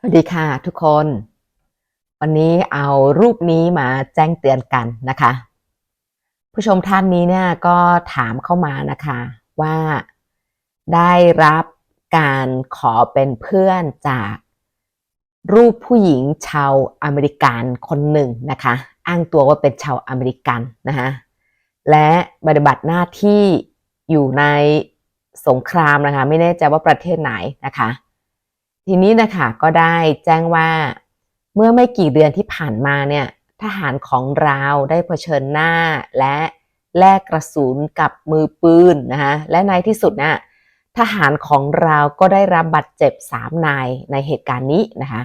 สวัสดีค่ะทุกคน วันนี้เอารูปนี้มาแจ้งเตือนกันนะคะ ผู้ชมท่านนี้เนี่ยก็ถามเข้ามานะคะว่าได้รับการขอเป็นเพื่อนจากรูปผู้หญิงชาวอเมริกันคนหนึ่งนะคะ อ้างตัวว่าเป็นชาวอเมริกันนะคะและปฏิบัติหน้าที่อยู่ในสงครามนะคะ ไม่แน่ใจว่าประเทศไหนนะคะ ทีนี้นะคะก็ได้แจ้งว่าเมื่อไม่กี่เดือนที่ผ่านมาเนี่ยทหารของเราได้เผชิญหน้าและแลกกระสุนกับมือปืนนะคะและในที่สุดนะทหารของเราก็ได้รับบาดเจ็บ 3 นายในเหตุการณ์นี้นะคะ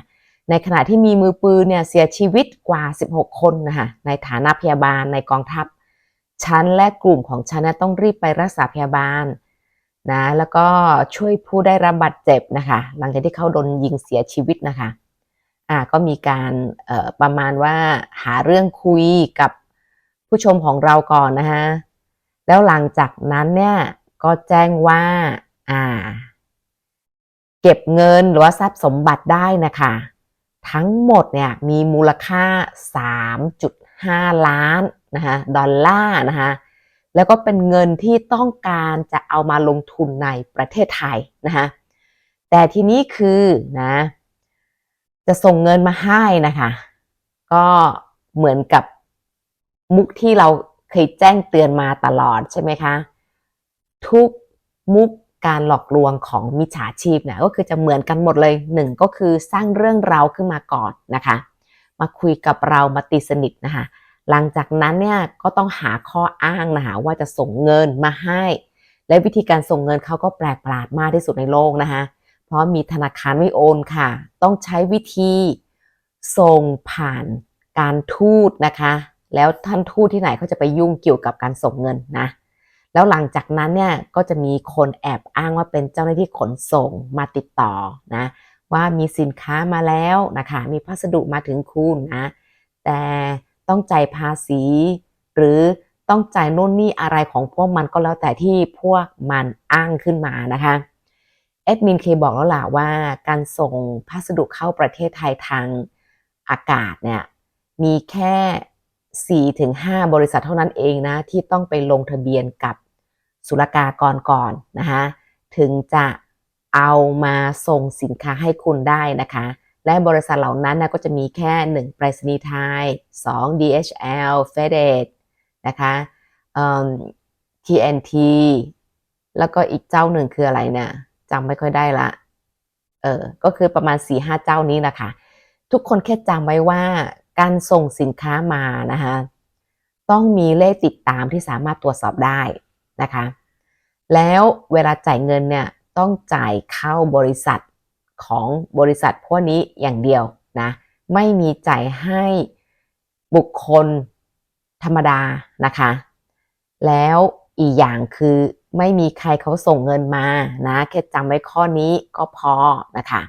ในขณะที่มีมือปืนเนี่ยเสียชีวิตกว่า 16 คนนะคะในฐานะพยาบาลในกองทัพฉันและกลุ่มของฉันนต้องรีบไปรักษาพยาบาล นะแล้วก็ช่วยผู้ได้รับบาดเจ็บนะคะหลังจากที่เขาโดนยิงเสียชีวิตนะคะอ่าก็มีการประมาณว่าหาเรื่องคุยกับผู้ชมของเราก่อนนะคะแล้วหลังจากนั้นเนี่ยก็แจ้งว่าอ่า เก็บเงินหรือว่าทรัพย์สมบัติได้นะคะ ทั้งหมดเนี่ยมีมูลค่า 3.5 ล้านนะคะดอลลาร์นะคะ แล้วก็เป็นเงินที่ต้องการจะเอามาลงทุนในประเทศไทยนะคะแต่ทีนี้คือนะ จะส่งเงินมาให้นะคะ ก็เหมือนกับมุกที่เราเคยแจ้งเตือนมาตลอดใช่ไหมคะ ทุกมุกการหลอกลวงของมิจฉาชีพเนี่ยก็คือจะเหมือนกันหมดเลยหนึ่งก็คือสร้างเรื่องราวขึ้นมาก่อนนะคะ มาคุยกับเรามาตีสนิทนะคะ หลังจากนั้นเนี่ยก็ต้องหาข้ออ้างนะคะว่าจะส่งเงินมาให้ และวิธีการส่งเงินเขาก็แปลกประหลาดมากที่สุดในโลกนะคะเพราะมีธนาคารไม่โอนค่ะ ต้องใช้วิธีส่งผ่านการทูตนะคะ แล้วท่านทูตที่ไหนเขาจะไปยุ่งเกี่ยวกับการส่งเงินนะแล้วหลังจากนั้นเนี่ยก็จะมีคนแอบอ้างว่าเป็นเจ้าหน้าที่ขนส่งมาติดต่อนะว่ามีสินค้ามาแล้วนะคะมีพัสดุมาถึงคุณนะแต่ ต้องจ่ายภาษี หรือต้องจ่ายโน่นนี่อะไรของพวกมันก็แล้วแต่ที่พวกมันอ้างขึ้นมานะคะแอดมินเคบอกแล้วล่ะว่าการส่งพัสดุเข้าประเทศไทยทางอากาศเนี่ยมีแค่ 4-5 บริษัทเท่านั้นเองนะ ที่ต้องไปลงทะเบียนกับศุลกากรก่อนนะคะถึงจะเอามาส่งสินค้าให้คุณได้นะคะ และบริษัทเหล่านั้นนะก็จะมีแค่ 1 ไปรษณีย์ไทย 2 DHL FedEx นะคะเอิ่ม TNT แล้วก็อีกเจ้าหนึ่งคืออะไรเนี่ยจำไม่ค่อยได้ละเออก็คือประมาณ 4-5 เจ้านี้นะคะ ทุกคนแค่จำไว้ว่าการส่งสินค้ามานะคะต้องมีเลขติดตามที่สามารถตรวจสอบได้นะคะ แล้วเวลาจ่ายเงินเนี่ยต้องจ่ายเข้าบริษัท ของบริษัทพวกนี้อย่างเดียวนะไม่มีจ่ายให้บุคคลธรรมดานะคะ แล้วอีกอย่างคือไม่มีใครเขาส่งเงินมานะแค่จำไว้ข้อนี้ก็พอนะคะ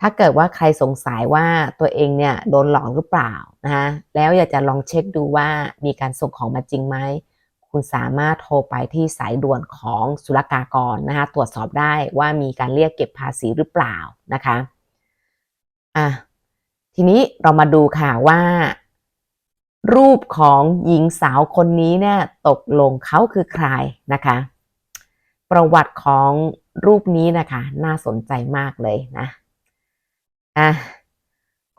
ถ้าเกิดว่าใครสงสัยว่าตัวเองเนี่ยโดนหลอกหรือเปล่านะคะแล้วอยากจะลองเช็คดูว่ามีการส่งของมาจริงไหม คุณสามารถโทรไปที่สายด่วนของศุลกากรนะคะตรวจสอบได้ว่ามีการเรียกเก็บภาษีหรือเปล่านะคะอะทีนี้เรามาดูค่ะว่า รูปของหญิงสาวคนนี้เนี่ยตกลงเขาคือใครนะคะ ประวัติของรูปนี้นะคะ น่าสนใจมากเลยนะอะ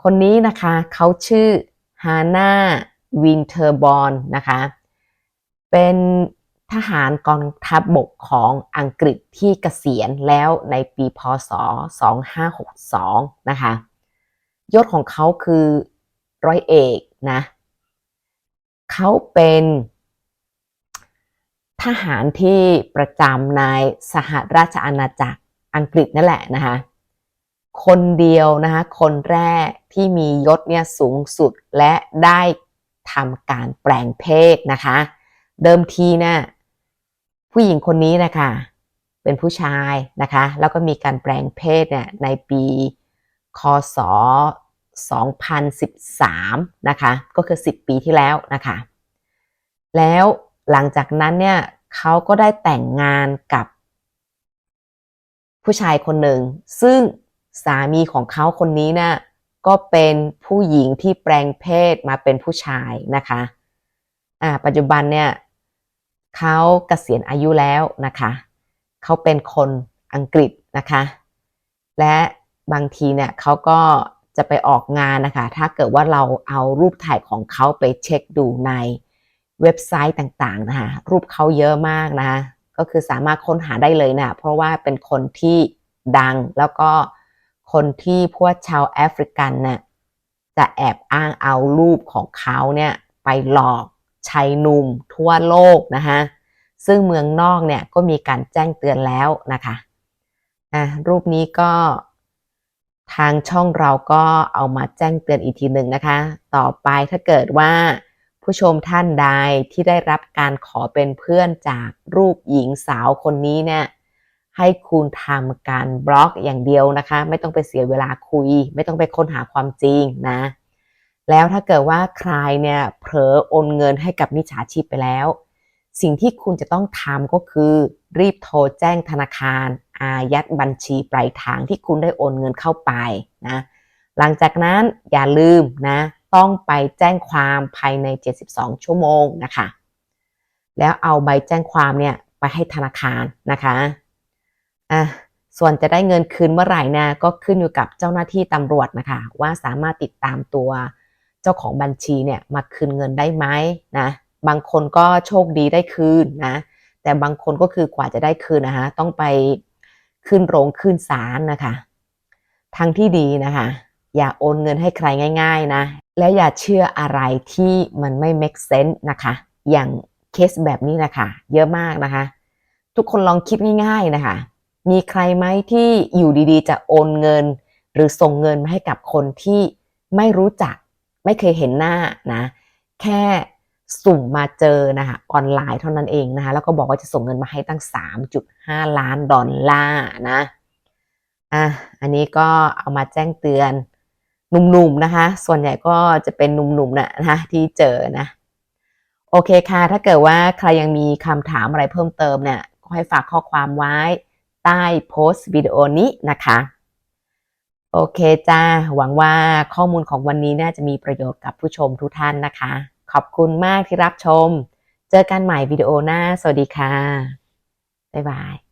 คนนี้นะคะเขาชื่อฮาน่าวินเทอร์บอลนะคะ เป็นทหารกองทัพบบกของอังกฤษที่เกษียณแล้วในปีพศ 2562 นะคะ ยศของเขาคือร้อยเอกนะ เขาเป็นทหารที่ประจำในสหราชอาณาจักรอังกฤษนั่นแหละนะคะ คนเดียวนะคะ คนแรกที่มียศเนี่ยสูงสุดและได้ทำการแปลงเพศนะคะ เดิมทีนะ่ะผู้หญิงคนนี้นะคะเป็นผู้ชายนะคะ แล้วก็มีการแปลงเพศเนี่ยในปีคศ2013นะคะ ก็คือ 10 ปีที่แล้วนะคะ แล้วหลังจากนั้นเนี่ยเขาก็ได้แต่งงานกับผู้ชายคนหนึ่ง ซึ่งสามีของเขาคนนี้น่ะก็เป็นผู้หญิงที่แปลงเพศมาเป็นผู้ชายนะคะ อ่า ปัจจุบันเนี่ย เขาเกษียณอายุแล้วนะคะเขาเป็นคนอังกฤษนะคะ และบางทีเนี่ยเขาก็จะไปออกงานนะคะ ถ้าเกิดว่าเราเอารูปถ่ายของเขาไปเช็คดูในเว็บไซต์ต่างๆนะคะ รูปเขาเยอะมากนะคะก็คือสามารถค้นหาได้เลยนะเพราะว่าเป็นคนที่ดังแล้วก็คนที่พวกชาวแอฟริกันเนี่ยจะแอบอ้างเอารูปของเขาเนี่ยไปหลอก ชายหนุ่มทั่วโลกนะคะซึ่งเมืองนอกเนี่ยก็มีการแจ้งเตือนแล้วนะคะอะรูปนี้ก็ทางช่องเราก็เอามาแจ้งเตือนอีกทีหนึ่งนะคะ ต่อไปถ้าเกิดว่าผู้ชมท่านใดที่ได้รับการขอเป็นเพื่อนจากรูปหญิงสาวคนนี้เนี่ยให้คุณทำการบล็อกอย่างเดียวนะคะ ไม่ต้องไปเสียเวลาคุย ไม่ต้องไปค้นหาความจริงนะ แล้วถ้าเกิดว่าใครเนี่ยเผลอโอนเงินให้กับมิจฉาชีพไปแล้ว สิ่งที่คุณจะต้องทำก็คือ รีบโทรแจ้งธนาคาร อายัดบัญชีปลายทางที่คุณได้โอนเงินเข้าไปนะหลังจากนั้นอย่าลืมนะต้องไปแจ้งความภายใน 72 ชั่วโมงนะคะ แล้วเอาใบแจ้งความเนี่ยไปให้ธนาคารนะคะอะส่วนจะได้เงินคืนเมื่อไหร่นะก็ขึ้นอยู่กับเจ้าหน้าที่ตำรวจนะคะ ว่าสามารถติดตามตัว จ้าของบัญชีเนี่ยมาคืนเงินได้ไหมนะบางคนก็โชคดีได้คืนนะแต่บางคนก็คือกว่าจะได้คืนนะคะต้องไปขึ้นโรงขึ้นศาลนะคะทางที่ดีนะคะ อย่าโอนเงินให้ใครง่าย ๆนะ และอย่าเชื่ออะไรที่มันไม่ make sense นะคะ อย่างเคสแบบนี้นะคะเยอะมากนะคะ ทุกคนลองคิดง่าย ๆนะคะ มีใครไหมที่อยู่ดีๆ จะโอนเงิน หรือส่งเงินมาให้กับคนที่ไม่รู้จัก ไม่เคยเห็นหน้านะแค่สุ่มมาเจอนะคะออนไลน์เท่านั้นเองนะคะแล้วก็บอกว่าจะส่งเงินมาให้ตั้ง 3.5 ล้านดอลลาร์นะอะอันนี้ก็เอามาแจ้งเตือนหนุ่มๆนะคะ ส่วนใหญ่ก็จะเป็นหนุ่มๆนะนะคะที่เจอนะ โอเคค่ะ ถ้าเกิดว่าใครยังมีคำถามอะไรเพิ่มเติมเนี่ย ก็ให้ฝากข้อความไว้ใต้โพสต์วิดีโอนี้นะคะ โอเคจ้า หวังว่าข้อมูลของวันนี้น่าจะมีประโยชน์กับผู้ชมทุกท่านนะคะ ขอบคุณมากที่รับชม เจอกันใหม่วิดีโอหน้า สวัสดีค่ะ บ๊ายบาย